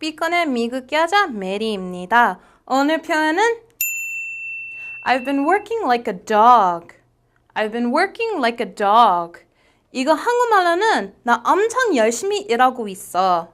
스피커는 미국 여자 메리입니다. 오늘 표현은 I've been working like a dog. I've been working like a dog. 이거 한국말로는 나 엄청 열심히 일하고 있어.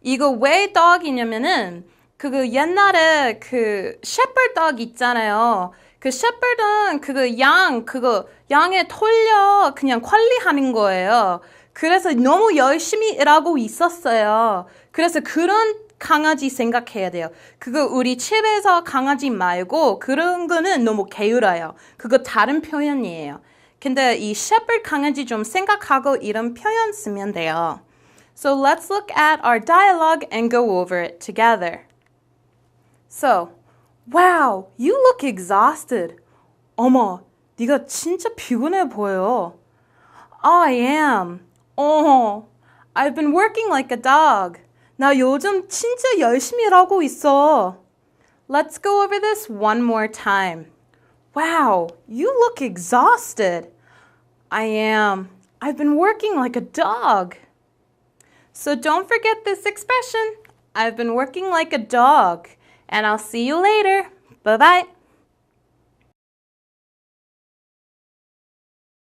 이거 왜 dog이냐면은 그거 옛날에 그 shepherd dog 있잖아요. 그 shepherd은 그거 양 그거 양에 털려 그냥 관리하는 거예요. 그래서 너무 열심히 일하고 있었어요. 그래서 그런 강아지 생각해야 돼요. 그거 우리 집에서 강아지 말고 그런 거는 너무 게으러요. 그거 다른 표현이에요. 근데 이 shepherd 강아지 좀 생각하고 이런 표현 쓰면 돼요. So let's look at our dialogue and go over it together. So, wow, you look exhausted. 어머, 네가 진짜 피곤해 보여. I am. 어, I've been working like a dog. 나 요즘 진짜 열심히 일하고 있어. Let's go over this one more time. Wow, you look exhausted. I am. I've been working like a dog. So don't forget this expression. I've been working like a dog. And I'll see you later. Bye bye.